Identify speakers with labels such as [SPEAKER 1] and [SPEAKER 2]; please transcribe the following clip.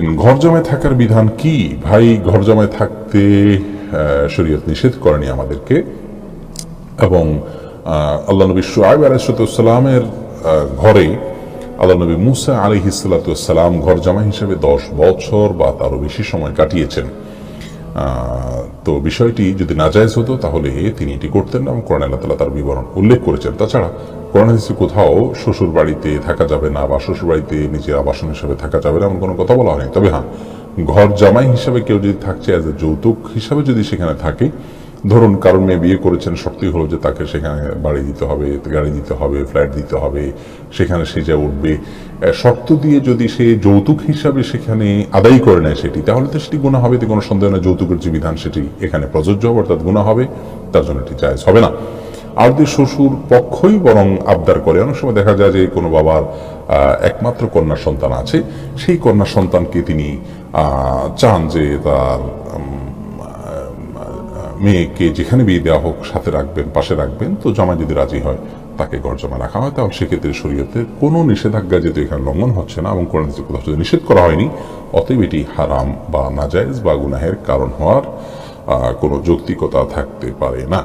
[SPEAKER 1] ঘর জমায় থাকার বিধান কি? ভাই ঘর জমায় থাকতে শরীয়ত নিষেধ করেনি আমাদেরকে। এবং আল্লাহ নবী সোয়াইব আলাইসালামের ঘরে আল্লাহ নবী মুসা আলী ঘর জামা হিসেবে দশ বছর বা তারও বেশি সময় কাটিয়েছেন। তো বিষয়টি যদি নাজায়জ হতো, তাহলে তিনি এটি করতেন এবং কোরআন আল্লাহ তার বিবরণ উল্লেখ করেছেন। তাছাড়া কোরআন হিসেবে কোথাও শ্বশুর বাড়িতে থাকা যাবে না বা শ্বশুর বাড়িতে নিজের আবাসন হিসেবে থাকা যাবে না, এমন কোনো কথা বলা হয়নি। তবে হ্যাঁ ঘর জামাই হিসাবে কেউ যদি থাকছে অ্যাজ এ যৌতুক হিসাবে যদি সেখানে থাকে ধরুন কারণ মেয়ে বিয়ে করেছেন, শক্তি হলো যে তাকে সেখানে বাড়ি দিতে হবে, গাড়ি দিতে হবে, ফ্ল্যাট দিতে হবে, সেখানে সে যা উঠবে। শর্ত দিয়ে যদি সে যৌতুক হিসাবে সেখানে আদায় করে নেয় সেটি, তাহলে তো সেটি গুণা হবে, কোনো সন্দেহ না যৌতুকের যে বিধান সেটি এখানে প্রযোজ্য হবে অর্থাৎ গুণা হবে, তার জন্য এটি জায়জ হবে না। আর যদি শ্বশুর পক্ষই বরং আবদার করে। অনেক সময় দেখা যায় যে কোনো বাবার একমাত্র কন্যা সন্তান আছে, সেই কন্যা সন্তানকে তিনি চান যে তার মেয়েকে যেখানে বিয়ে দেওয়া হোক সাথে রাখবেন, পাশে রাখবেন, তো জামাই যদি রাজি হয়, তাকে ঘর জমা রাখা হয়। তাহলে সেক্ষেত্রে শরীয়তে কোনো নিষেধাজ্ঞা যেহেতু এখানে লঙ্ঘন হচ্ছে না এবং কোরআন কোথাও যদি নিষেধ করা হয়নি, অতএব এটি হারাম বা নাজায়জ বা গুনাহের কারণ হওয়ার কোনো যৌক্তিকতা থাকতে পারে না।